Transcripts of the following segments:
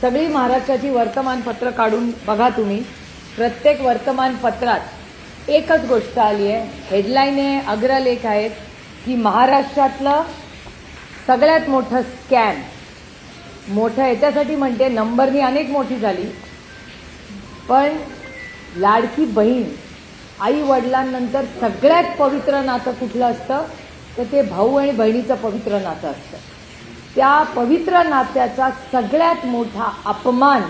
सगळी महाराष्ट्राची वर्तमानपत्र काढून बघा तुम्ही. प्रत्येक वर्तमानपत्रात एकच गोष्ट आली आहे. हेडलाईन आहे अग्रलेख आहेत की महाराष्ट्रातलं सगळ्यात मोठं स्कॅम मोठं याच्यासाठी म्हणते नंबरनी अनेक मोठी झाली. पण लाडकी बहीण आई वडिलांनंतर सगळ्यात पवित्र नातं कुठलं असतं? तर ते भाऊ आणि बहिणीचं पवित्र नातं असतं. त्या पवित्र नात्याचा सगळ्यात मोठा अपमान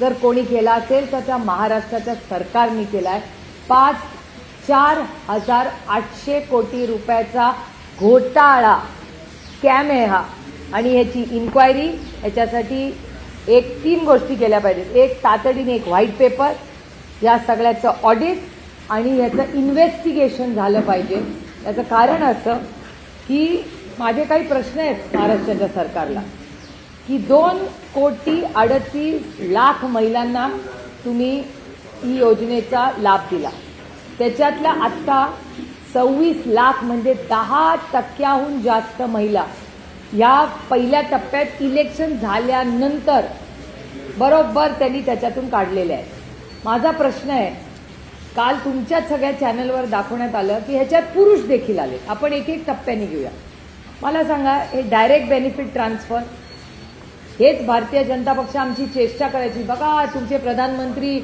जर कोणी केला असेल तर त्या महाराष्ट्राच्या सरकारने केला आहे पाच चार हजार आठशे कोटी रुपयाचा घोटाळा स्कॅम आहे हा. आणि ह्याची इन्क्वायरी ह्याच्यासाठी एक तीन गोष्टी केल्या पाहिजेत. एक तातडीने एक व्हाईट पेपर या सगळ्याचं ऑडिट आणि ह्याचं इन्व्हेस्टिगेशन झालं पाहिजे. याचं कारण असं की माझे काही प्रश्न आहेत महाराष्ट्राच्या सरकारला. की दोन कोटी अडतीस लाख महिलांना तुम्ही ही योजनेचा लाभ दिला. त्याच्यातल्या आत्ता सव्वीस लाख म्हणजे दहा टक्क्याहून जास्त महिला या पहिल्या टप्प्यात इलेक्शन झाल्यानंतर बरोबर त्यांनी त्याच्यातून काढलेले आहेत. माझा प्रश्न आहे काल तुमच्याच सगळ्या चॅनलवर दाखवण्यात आलं की ह्याच्यात पुरुष देखील आले आपण एक एक टप्प्याने घेऊया. मला सांगा हे डायरेक्ट बेनिफिट ट्रान्सफर हेच भारतीय जनता पक्ष आमची चेष्टा करायची. बघा तुमचे प्रधानमंत्री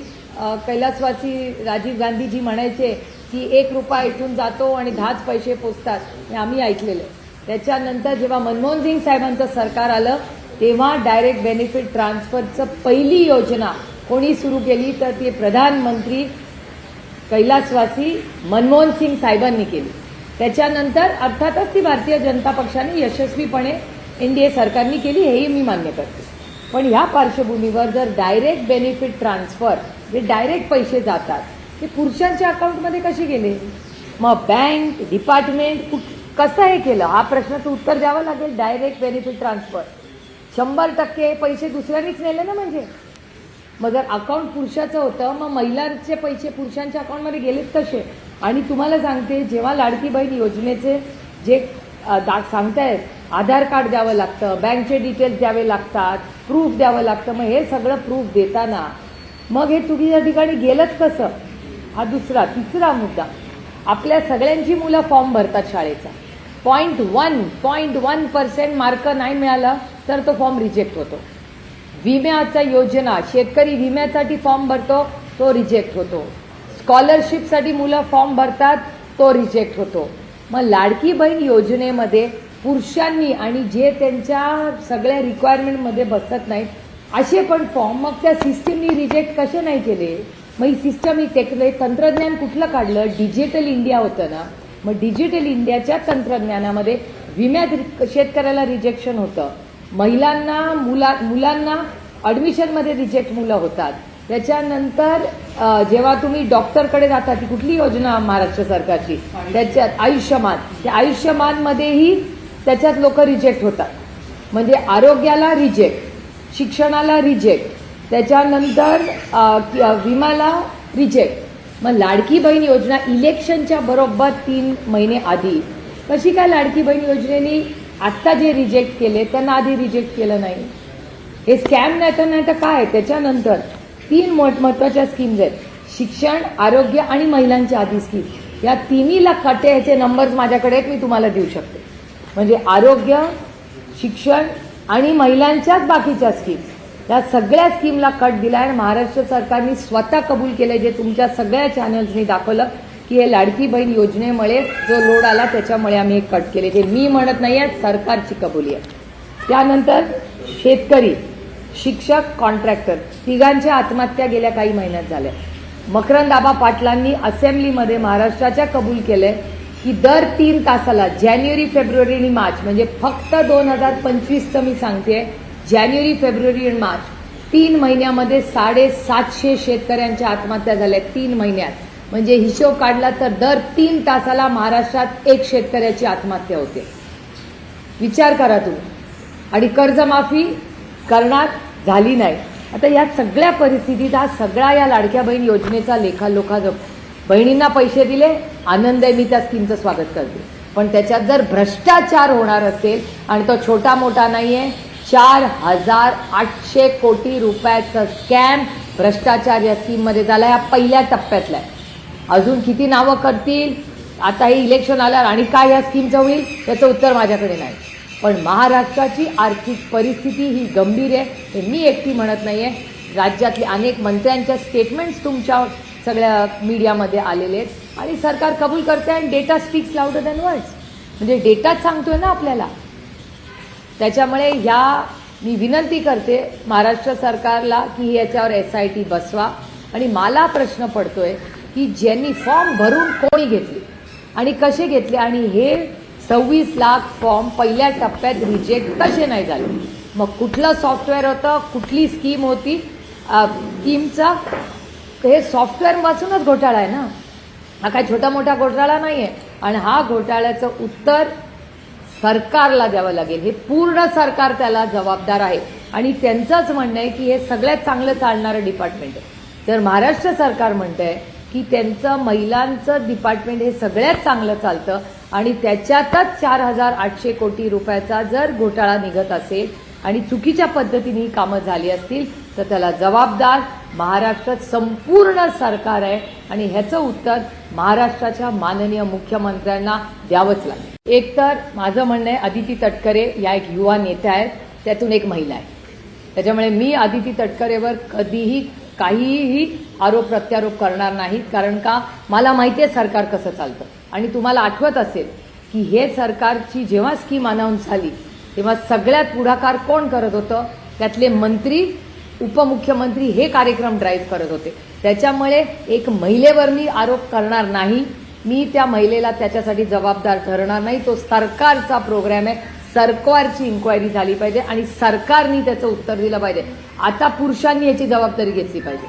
कैलासवासी राजीव गांधीजी म्हणायचे की एक रुपया इथून जातो आणि दहाच पैसे पोचतात. हे आम्ही ऐकलेलं आहे. त्याच्यानंतर जेव्हा मनमोहन सिंग साहेबांचं सरकार आलं तेव्हा डायरेक्ट बेनिफिट ट्रान्सफरचं पहिली योजना कोणी सुरू केली तर ते प्रधानमंत्री कैलासवासी मनमोहन सिंग साहेबांनी केली. त्याच्यानंतर अर्थातच ती भारतीय जनता पक्षाने यशस्वीपणे एनडीए सरकारने केली हेही मी मान्य करते. पण ह्या पार्श्वभूमीवर जर डायरेक्ट बेनिफिट ट्रान्सफर जे डायरेक्ट पैसे जातात ते पुरुषांच्या अकाउंटमध्ये कसे गेले? मग बँक डिपार्टमेंट कुठ कसं हे केलं? हा प्रश्नाचं उत्तर द्यावं लागेल डायरेक्ट बेनिफिट ट्रान्सफर शंभर टक्के पैसे दुसऱ्यांनीच नेले ना म्हणजे? मग जर अकाउंट पुरुषाचं होतं मग महिलांचे पैसे पुरुषांच्या अकाउंटमध्ये गेलेच कसे? आणि तुम्हाला सांगते जेव्हा लाडकी बहीण योजनेचे जे दा सांगतायत आधार कार्ड द्यावं लागतं बँकचे डिटेल्स द्यावे लागतात प्रूफ द्यावं लागतं मग हे सगळं प्रूफ देताना मग हे चुकीच्या ठिकाणी गेलंच कसं? हा दुसरा तिसरा मुद्दा. आपल्या सगळ्यांची मुलं फॉर्म भरतात शाळेचा. Point one point one percent mark नाही मिळाला तर तो फॉर्म रिजेक्ट होतो. विम्याचा योजना शेतकरी विम्यासाठी फॉर्म भरतो तो रिजेक्ट होतो. स्कॉलरशिपसाठी मुलं फॉर्म भरतात तो रिजेक्ट होतो. मग लाडकी बहीण योजनेमध्ये पुरुषांनी आणि जे त्यांच्या सगळ्या रिक्वायरमेंटमध्ये बसत नाहीत असे पण फॉर्म मग त्या सिस्टीमनी रिजेक्ट कसे नाही केले? मग ही सिस्टम ही टेकले तंत्रज्ञान कुठलं काढलं? डिजिटल इंडिया होतं ना. मग डिजिटल इंडियाच्या तंत्रज्ञानामध्ये विम्यात शेतकऱ्याला रिजेक्शन होतं. महिलांना मुला मुलांना ॲडमिशनमध्ये रिजेक्ट मुलं होतात. त्याच्यानंतर जेव्हा तुम्ही डॉक्टरकडे जाता ती कुठली योजना महाराष्ट्र सरकारची? त्याच्यात आयुष्यमान. त्या आयुष्यमानमध्येही त्याच्यात लोक रिजेक्ट होतात. म्हणजे आरोग्याला रिजेक्ट शिक्षणाला रिजेक्ट त्याच्यानंतर विमाला रिजेक्ट मग लाडकी बहीण योजना इलेक्शनच्या बरोबर तीन महिने आधी. कशी काय लाडकी बहीण योजनेने आत्ता जे रिजेक्ट केले त्यांना आधी रिजेक्ट केलं नाही? हे स्कॅम नाही तर नाही तर काय? त्याच्यानंतर तीन मोठ महत्त्वाच्या स्कीम्स आहेत. शिक्षण आरोग्य आणि महिलांच्या आधी स्कीम या तिन्हीला खटे ह्याचे नंबर्स माझ्याकडे आहेत मी तुम्हाला देऊ शकते. म्हणजे आरोग्य शिक्षण आणि महिलांच्याच बाकीच्या स्कीम या सगळ्या स्कीमला कट दिला आणि महाराष्ट्र सरकारने स्वतः कबूल केलं जे तुमच्या सगळ्या चॅनल्सनी दाखवलं की हे लाडकी बहीण योजनेमुळे जो लोड आला त्याच्यामुळे आम्ही हे कट केले. जे मी म्हणत नाही आहे सरकारची कबुली आहे. त्यानंतर शेतकरी. शिक्षक कॉन्ट्रॅक्टर तिघांच्या आत्महत्या गेल्या काही महिन्यात झाल्या. मकरंदाबा पाटलांनी असेंब्लीमध्ये महाराष्ट्राच्या कबूल केलंय की दर तीन तासाला जानेवारी फेब्रुवारी आणि मार्च म्हणजे फक्त दोन हजार पंचवीसचं मी सांगते जानेवारी फेब्रुवारी आणि मार्च तीन महिन्यामध्ये साडेसातशे शेतकऱ्यांच्या आत्महत्या झाल्या तीन महिन्यात. म्हणजे हिशोब काढला तर दर तीन तासाला महाराष्ट्रात एक शेतकऱ्याची आत्महत्या होते. विचार करा तुम्ही. आणि कर्जमाफी करणार झाली नाही. आता या सगळ्या परिस्थितीत हा सगळा या लाडक्या बहीण योजनेचा लेखालोखा जप बहिणींना पैसे दिले आनंद आहे मी त्या स्कीमचं स्वागत करते. पण त्याच्यात जर भ्रष्टाचार होणार असेल आणि तो छोटा मोठा नाही आहे चार हजार आठशे कोटी रुपयाचं स्कॅम भ्रष्टाचार या स्कीममध्ये झाला या पहिल्या टप्प्यातला आहे अजून किती नावं करतील? आता हे इलेक्शन आल्यावर आणि काय या स्कीमचं होईल? त्याचं उत्तर माझ्याकडे नाही. पण महाराष्ट्राची आर्थिक परिस्थिती ही गंभीर आहे हे मी एकटी म्हणत नाही आहे राज्यातले अनेक मंत्र्यांच्या स्टेटमेंट्स तुमच्या सगळ्या मीडियामध्ये आलेले आहेत. आणि सरकार कबूल करते आणि data speaks louder than words म्हणजे डेटाच सांगतोय ना आपल्याला. त्याच्यामुळे ह्या मी विनंती करते महाराष्ट्र सरकारला की याच्यावर एस आय टी बसवा. आणि मला प्रश्न पडतोय की ज्यांनी फॉर्म भरून कोणी घेतले आणि कसे घेतले आणि हे सव्वीस लाख फॉर्म पहिल्या टप्प्यात रिजेक्ट कसे नाही झाले? मग कुठलं सॉफ्टवेअर होतं? कुठली स्कीम होती? स्कीमचा हे सॉफ्टवेअरपासूनच घोटाळा आहे ना? हा काय छोटा मोठा घोटाळा नाही आहे आणि हा घोटाळ्याचं उत्तर सरकारला द्यावं लागेल. हे पूर्ण सरकार त्याला जबाबदार आहे. आणि त्यांचंच म्हणणं आहे की हे सगळ्यात चांगलं चालणारं डिपार्टमेंट आहे. तर महाराष्ट्र सरकार म्हणतंय की त्यांचं महिलांचं डिपार्टमेंट हे सगळ्यात चांगलं चालतं. आणि त्याच्यातच चार हजार आठशे कोटी रुपयाचा जर घोटाळा निघत असेल आणि चुकीच्या पद्धतीने ही कामं झाली असतील तर त्याला जबाबदार महाराष्ट्रात संपूर्ण सरकार आहे. आणि ह्याचं उत्तर महाराष्ट्राच्या माननीय मुख्यमंत्र्यांना द्यावंच लागेल. एक तर माझं म्हणणं आहे अदिती तटकरे या एक युवा नेत्या आहेत त्यातून एक महिला आहे. त्याच्यामुळे मी आदिती तटकरेवर कधीही काहीही आरोप प्रत्यारोप करणार नाहीत कारण का? मला माहिती आहे सरकार कसं चालतं. आणि तुम्हाला आठवत असेल की हे सरकारची जेव्हा स्कीम अनाऊन्स झाली तेव्हा सगळ्यात पुढाकार कोण करत होतं? त्यातले मंत्री उपमुख्यमंत्री हे कार्यक्रम ड्राईव्ह करत होते. त्याच्यामुळे एक महिलेवर मी आरोप करणार नाही. मी त्या महिलेला त्याच्यासाठी जबाबदार ठरणार नाही. तो सरकारचा प्रोग्राम आहे. सरकारची इन्क्वायरी झाली पाहिजे आणि सरकारनी त्याचं उत्तर दिलं पाहिजे. आता पुरुषांनी याची जबाबदारी घेतली पाहिजे.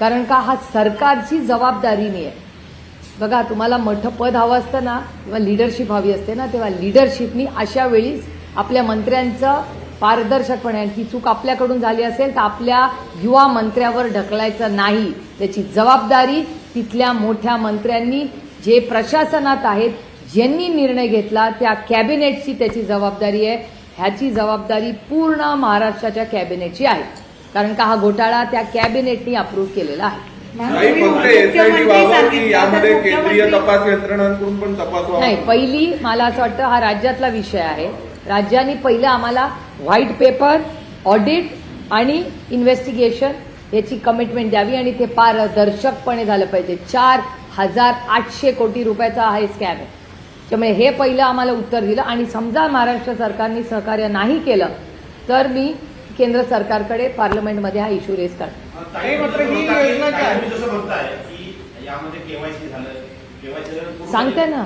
कारण का हा सरकारची जबाबदारी नाही आहे बघा तुम्हाला मोठं पद हवं असतं ना किंवा लिडरशिप हवी असते ना तेव्हा लिडरशिपनी अशा वेळीच आपल्या मंत्र्यांचं पारदर्शकपणे आणि ती चूक आपल्याकडून झाली असेल तर आपल्या युवा मंत्र्यावर ढकलायचं नाही. त्याची जबाबदारी तिथल्या मोठ्या मंत्र्यांनी जे प्रशासनात आहेत ज्यांनी निर्णय घेतला त्या कॅबिनेटची त्याची जबाबदारी आहे. ह्याची जबाबदारी पूर्ण महाराष्ट्राच्या कॅबिनेटची आहे. कारण का हा घोटाळा त्या कॅबिनेटनी अप्रूव्ह केलेला आहे. काही फक्त एसआयटी व्हावं की यामध्ये केंद्रीय तपास यंत्रणांकडून पण तपास नाही पहिली मला असं वाटतं हा राज्यातला विषय आहे. राज्यांनी पहिलं आम्हाला व्हाईट पेपर ऑडिट आणि इन्व्हेस्टिगेशन याची कमिटमेंट द्यावी आणि ते पारदर्शकपणे झालं पाहिजे. चार हजार आठशे कोटी रुपयाचा हा स्कॅम आहे. त्यामुळे हे पहिलं आम्हाला उत्तर दिलं आणि समजा महाराष्ट्र सरकारने सहकार्य नाही केलं तर मी केंद्र सरकारकडे पार्लमेंटमध्ये हा इश्यू रेज करतो ताई, मात्र योजना काय? तुम्ही जसं म्हणताय की यामध्ये केवायसी झालं केवायसी झालं पुरुष सांगते ना.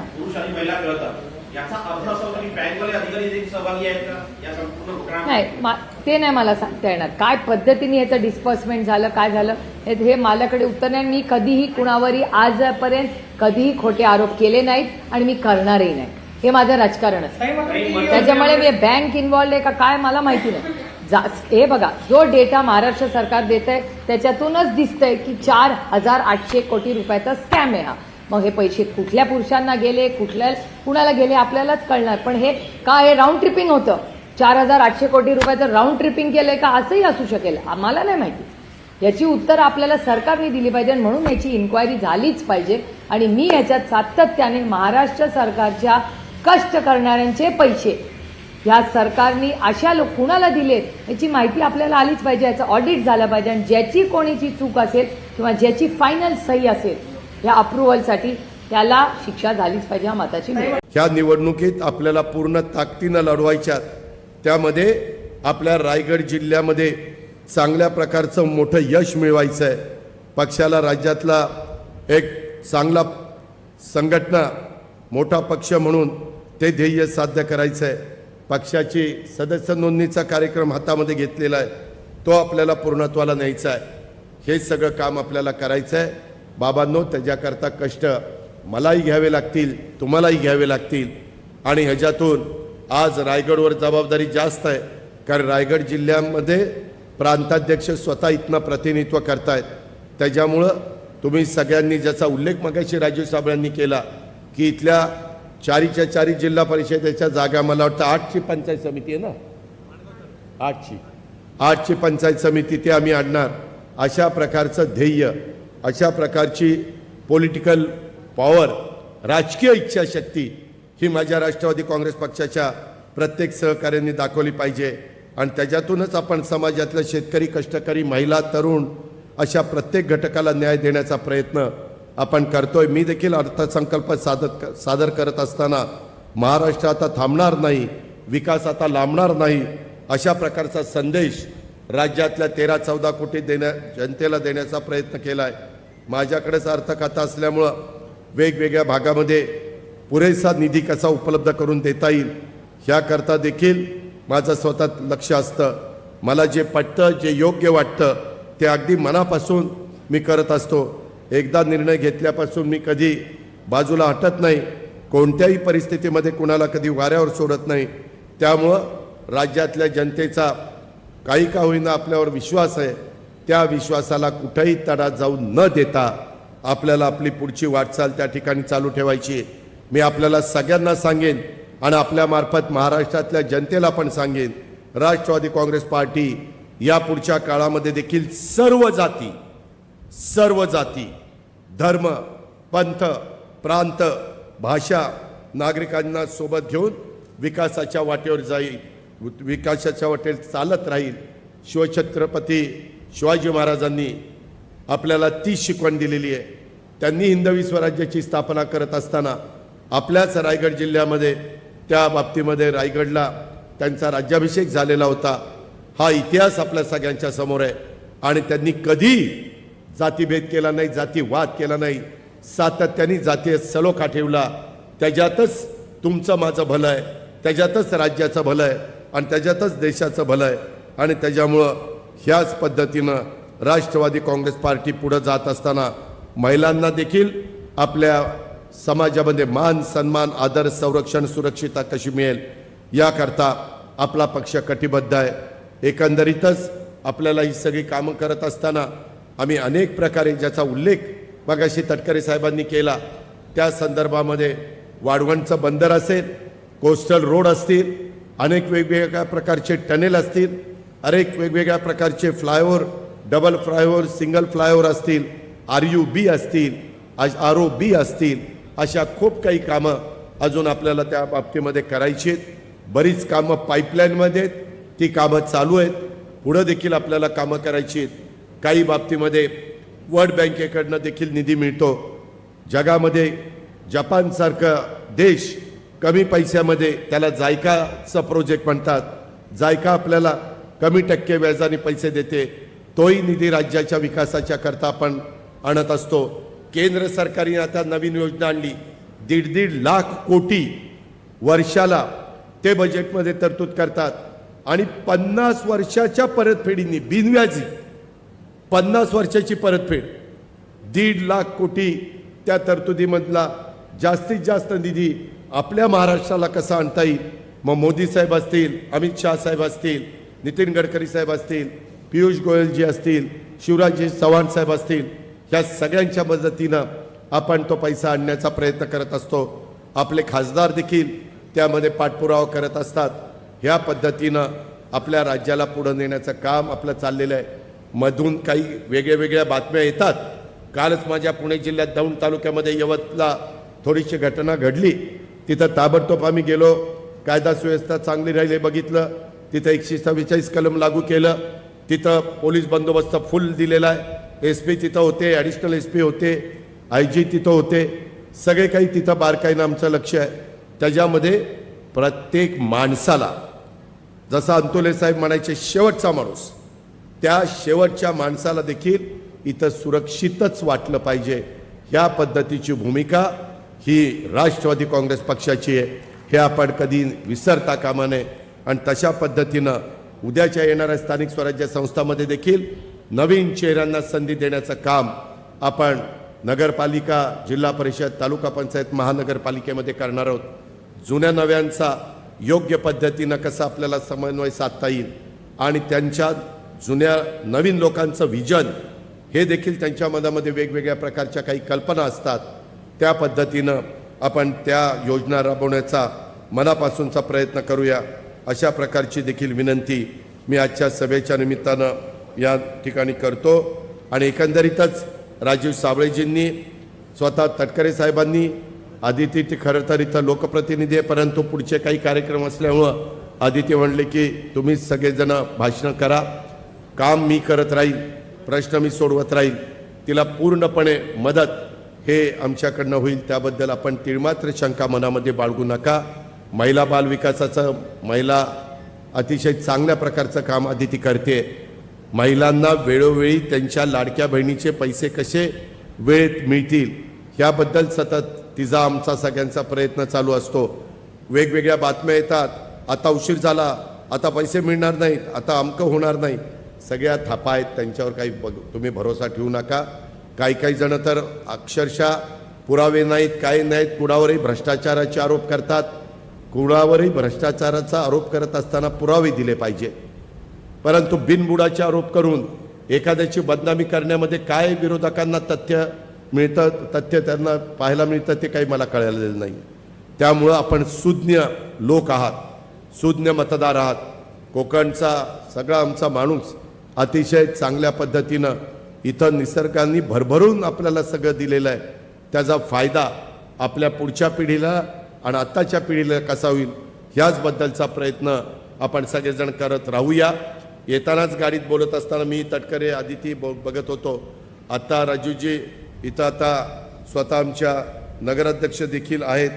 पुरुष आणि महिला कळतात याचा अर्थ असा होता की बँकवाले अधिकारी देखील सहभागी आहेत का? या संपूर्ण घोटाळ्यामध्ये नाही मा- ते नाही मला सांगता येणार काय पद्धतीने याचं डिस्पर्समेंट झालं काय झालं हे हे माझ्याकडे उत्तर नाही. मी कधीही कुणावरही आजपर्यंत कधीही खोटे आरोप केले नाहीत आणि मी करणारही नाही. हे माझं राजकारण असतं. ही त्याच्यामुळे मी बँक इन्व्हॉल्ड आहे का काय मला माहिती नाही. जा- हे बघा जो डेटा महाराष्ट्र सरकार देत आहे त्याच्यातूनच दिसतंय की चार हजार आठशे कोटी रुपयाचा स्कॅम आहे हा. मग हे पैसे कुठल्या पुरुषांना गेले कुठल्या कुणाला गेले आपल्यालाच कळणार. पण हे का हे राऊंड ट्रिपिंग होतं? चार हजार आठशे कोटी रुपयाचं राऊंड ट्रिपिंग केलंय का? असंही असू शकेल. आम्हाला नाही माहिती. याची उत्तर आपल्याला सरकारने दिली पाहिजे म्हणून याची इन्क्वायरी झालीच पाहिजे. आणि मी याच्यात सातत्याने महाराष्ट्र सरकारच्या कष्ट करणाऱ्यांचे पैसे या सरकारने अशा लोक कुणाला दिलेत याची माहिती आपल्याला आलीच पाहिजे. याचं ऑडिट झालं पाहिजे. आणि ज्याची कोणीची चूक असेल किंवा ज्याची फायनल सही असेल या अप्रुव्हलसाठी त्याला शिक्षा झालीच पाहिजे ह्या मताची ह्या निवडणुकीत आपल्याला पूर्ण ताकदीनं लढवायच्या त्यामध्ये आपल्या रायगड जिल्ह्यामध्ये चांगल्या प्रकारचं मोठं यश मिळवायचं आहे पक्षाला राज्यातला एक चांगला संघटना मोठा पक्ष म्हणून ते ध्येय साध्य करायचं आहे पक्षाची सदस्य नोंदणीचा कार्यक्रम हातामध्ये घेतलेला आहे. तो आपल्याला पूर्णत्वाला न्यायचा आहे. हे सगळं काम आपल्याला करायचं आहे बाबांनो त्याच्याकरता कष्ट मलाही घ्यावे लागतील तुम्हालाही घ्यावे लागतील. आणि ह्याच्यातून आज रायगडवर जबाबदारी जास्त आहे कारण रायगड जिल्ह्यामध्ये प्रांताध्यक्ष स्वतः इथनं प्रतिनिधित्व करतायत. त्याच्यामुळं तुम्ही सगळ्यांनी ज्याचा उल्लेख मगाशी राजीव साबळांनी केला की इथल्या चारीच्या चारी जिल्हा परिषदेच्या जागा मला वाटतं आठची पंचायत समिती आहे ना? आठची. आठची पंचायत समिती ते आम्ही आणणार अशा प्रकारचं ध्येय अशा प्रकारची पॉलिटिकल पॉवर राजकीय इच्छाशक्ती ही माझ्या राष्ट्रवादी काँग्रेस पक्षाच्या प्रत्येक सहकार्यांनी दाखवली पाहिजे. आणि त्याच्यातूनच आपण समाजातल्या शेतकरी कष्टकरी महिला तरुण अशा प्रत्येक घटकाला न्याय देण्याचा प्रयत्न आपण करतोय. मी देखील अर्थसंकल्प सादर सादर करत असताना महाराष्ट्र आता थांबणार नाही विकास आता लांबणार नाही अशा प्रकारचा संदेश राज्यातल्या तेरा चौदा कोटी देण्या जनतेला देण्याचा प्रयत्न केला आहे माझ्याकडेच अर्थकथा असल्यामुळं वेगवेगळ्या भागामध्ये पुरेसा निधी कसा उपलब्ध करून देता येईल ह्याकरता देखील माझं स्वतः लक्ष असतं. मला जे पटतं जे योग्य वाटतं ते अगदी मनापासून मी करत असतो. एकदा निर्णय घेतल्यापासून मी कधी बाजूला हटत नाही कोणत्याही परिस्थितीमध्ये कुणाला कधी वाऱ्यावर सोडत नाही. त्यामुळं राज्यातल्या जनतेचा काही का होईना आपल्यावर विश्वास आहे. त्या विश्वासाला कुठेही तडा जाऊ न देता आपल्याला आपली पुढची वाटचाल त्या ठिकाणी चालू ठेवायची मी आपल्याला सगळ्यांना सांगेन आणि आपल्यामार्फत महाराष्ट्रातल्या जनतेला पण सांगेन राष्ट्रवादी काँग्रेस पार्टी या पुढच्या काळामध्ये देखील सर्व जाती सर्व जाती धर्म पंथ प्रांत भाषा नागरिकांना सोबत घेऊन विकासाच्या वाटेवर जाईल. विकासाच्या वाटेवर चालत राहील. शिवछत्रपती शिवाजी महाराजांनी आपल्याला ती शिकवण दिलेली आहे. त्यांनी हिंदवी स्वराज्याची स्थापना करत असताना आपल्याच रायगड जिल्ह्यामध्ये त्या बाबतीमध्ये रायगडला त्यांचा राज्याभिषेक झालेला होता. हा इतिहास आपल्या सगळ्यांच्या समोर आहे. आणि त्यांनी कधी जातीभेद केला नाही जातीवाद केला नाही. सातत्याने जातीय सलोखा ठेवला. त्याच्यातच तुमचं माझं भलं आहे. त्याच्यातच राज्याचं भलं आहे. आणि त्याच्यातच देशाचं भलं आहे. आणि त्याच्यामुळं ह्याच पद्धतीनं राष्ट्रवादी काँग्रेस पार्टी पुढं जात असताना महिलांना देखील आपल्या समाजामध्ये मान सन्मान आदर संरक्षण सुरक्षिता कशी मिळेल याकरता आपला पक्ष कटिबद्ध आहे. एकंदरीतच आपल्याला ही सगळी कामं करत असताना आम्ही अनेक प्रकारे ज्याचा उल्लेख मगाशी तटकरे साहेबांनी केला त्या संदर्भामध्ये वाढवणचं बंदर असेल कोस्टल रोड असतील अनेक वेगवेगळ्या प्रकारचे टनेल असतील अनेक वेगवेगळ्या प्रकारचे flyover double flyover single flyover असतील आर यू बी असतील आर ओ बी असतील अशा खूप काही कामं अजून आपल्याला त्या बाबतीमध्ये करायची आहेत. बरीच कामं पाईपलाईनमध्ये आहेत. ती कामं चालू आहेत. पुढं देखील आपल्याला कामं करायची आहेत. काही बाबतीमध्ये वर्ल्ड बँकेकडनं देखील निधी मिळतो. जगामध्ये जपानसारखा देश कमी पैशामध्ये त्याला जायकाचं प्रोजेक्ट म्हणतात. जायका आपल्याला कमी टक्के व्याजाने पैसे देते तोही निधी राज्याच्या विकासाच्या करता आपण आणत असतो. केंद्र सरकारने आता नवीन योजना आणली. दीड दीड लाख कोटी वर्षाला ते बजेटमध्ये तरतूद करतात. आणि पन्नास वर्षाच्या परतफेडींनी बिनव्याजी पन्नास वर्षाची परतफेड दीड लाख कोटी त्या तरतुदीमधला जास्तीत जास्त निधी आपल्या महाराष्ट्राला कसा आणता येईल? मग मोदी साहेब असतील अमित शहा साहेब असतील नितीन गडकरी साहेब असतील पियुष गोयलजी असतील शिवराजजी चव्हाण साहेब असतील ह्या सगळ्यांच्या मदतीनं आपण तो पैसा आणण्याचा प्रयत्न करत असतो. आपले खासदार देखील त्यामध्ये पाठपुरावा करत असतात. ह्या पद्धतीनं आपल्या राज्याला पुढं नेण्याचं काम आपलं चाललेलं आहे. मधून काही वेगळ्या वेगळ्या बातम्या येतात. कालच माझ्या पुणे जिल्ह्यात दौंड तालुक्यामध्ये यवतला थोडीशी घटना घडली. तिथं ताबडतोब आम्ही गेलो. कायदा सुव्यवस्था चांगली राहिली बघितलं. तिथं एकशे सव्वेचाळीस कलम लागू केलं. तिथं पोलीस बंदोबस्त फुल दिलेला आहे. एस पी तिथं होते ॲडिशनल एस पी होते आय जी तिथं होते. सगळे काही तिथं बारकाईनं आमचं लक्ष आहे. त्याच्यामध्ये प्रत्येक माणसाला जसा अंतोले साहेब म्हणायचे शेवटचा माणूस त्या शेवटच्या माणसाला देखील इथं सुरक्षितच वाटलं पाहिजे. ह्या पद्धतीची भूमिका ही राष्ट्रवादी काँग्रेस पक्षाची आहे. हे आपण कधी विसरता कामा नये. आणि तशा पद्धतीनं उद्याच्या येणाऱ्या स्थानिक स्वराज्य संस्थांमध्ये देखील नवीन चेहऱ्यांना संधी देण्याचं काम आपण नगरपालिका जिल्हा परिषद तालुका पंचायत महानगरपालिकेमध्ये करणार आहोत. जुन्या नव्यांचा योग्य पद्धतीनं कसा आपल्याला समन्वय साधता येईल आणि त्यांच्या जुन्या नवीन लोकांचं विजन हे देखील त्यांच्या मनामध्ये वेगवेगळ्या प्रकारच्या काही कल्पना असतात. त्या पद्धतीनं आपण त्या योजना राबवण्याचा मनापासूनचा प्रयत्न करूया. अशा प्रकारची देखील विनंती मी आजच्या सभेच्या निमित्तानं या ठिकाणी करतो. आणि एकंदरीतच राजीव साबळेजींनी स्वतः तटकरे साहेबांनी आदिती ते खरं तर इथं लोकप्रतिनिधी आहे परंतु पुढचे काही कार्यक्रम असल्यामुळं आदिती म्हणले की तुम्ही सगळेजण भाषणं करा. काम मी करत राहील प्रश्न मी सोडवत राहील. तिला पूर्णपणे मदत हे आमच्याकडनं होईल त्याबद्दल आपण तिळमात्र शंका मनामध्ये बाळगू नका. महिला बाल विकासाचं महिला अतिशय चांगल्या प्रकारचं काम आदिती करते. महिलांना वेळोवेळी त्यांच्या लाडक्या बहिणीचे पैसे कसे वेळेत मिळतील ह्याबद्दल सतत तिचा आमचा सगळ्यांचा प्रयत्न चालू असतो. वेगवेगळ्या बातम्या येतात आता उशीर झाला आता पैसे मिळणार नाहीत आता अमकं होणार नाही. सगळ्या थापा आहेत त्यांच्यावर काही बघ तुम्ही भरोसा ठेवू नका. काही काही जणं तर अक्षरशः पुरावे नाहीत काही नाहीत कुणावरही भ्रष्टाचाराचे आरोप करतात. कुणावरही भ्रष्टाचाराचा आरोप करत असताना पुरावे दिले पाहिजे. परंतु बिनबुडाचे आरोप करून एखाद्याची बदनामी करण्यामध्ये काय विरोधकांना तथ्य मिळतं तथ्य त्यांना पाहायला मिळतं ते काही मला कळलेलं नाही. त्यामुळं आपण सुज्ञ लोक आहात सुज्ञ मतदार आहात. कोकणचा सगळा आमचा माणूस अतिशय चांगल्या पद्धतीनं इथं निसर्गाने भरभरून आपल्याला सगळं दिलेलं आहे. त्याचा फायदा आपल्या पुढच्या पिढीला आणि आत्ताच्या पिढीला कसा होईल ह्याचबद्दलचा प्रयत्न आपण सगळेजण करत राहूया. येतानाच गाडीत बोलत असताना मी तटकरे आदिती ब बघत होतो. आत्ता राजूजी इथं आता स्वतः आमच्या नगराध्यक्ष देखील आहेत.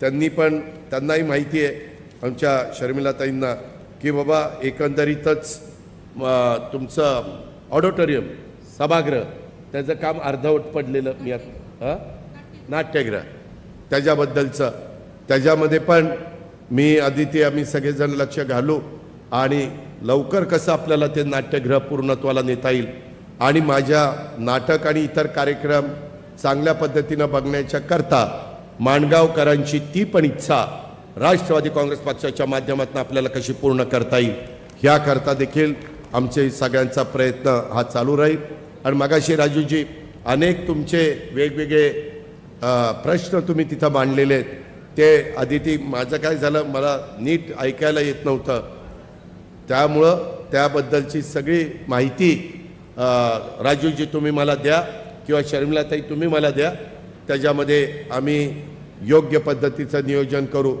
त्यांनी पण त्यांनाही माहिती आहे आमच्या शर्मिलाताईंना की बाबा एकंदरीतच तुमचं ऑडिटोरियम सभागृह त्याचं काम अर्धवट पडलेलं मी आता नाट्यगृह त्याच्याबद्दलचं. त्याच्यामध्ये पण मी आदिती आम्ही सगळेजण लक्ष घालू आणि लवकर कसं आपल्याला ते नाट्यगृह पूर्णत्वाला नेता येईल आणि माझ्या नाटक आणि इतर कार्यक्रम चांगल्या पद्धतीनं बघण्याच्या करता माणगावकरांची ती पण इच्छा राष्ट्रवादी काँग्रेस पक्षाच्या माध्यमातून आपल्याला कशी पूर्ण करता येईल ह्याकरता देखील आमचे सगळ्यांचा प्रयत्न हा चालू राहील. आणि मगाशी राजूजी अनेक तुमचे वेगवेगळे प्रश्न तुम्ही तिथं मांडलेले आहेत. ते आदिती माझं काय झालं मला नीट ऐकायला येत नव्हतं. त्यामुळं त्याबद्दलची सगळी माहिती राजूजी तुम्ही मला द्या किंवा शर्मिलाताई तुम्ही मला द्या. त्याच्यामध्ये आम्ही योग्य पद्धतीचं नियोजन करू.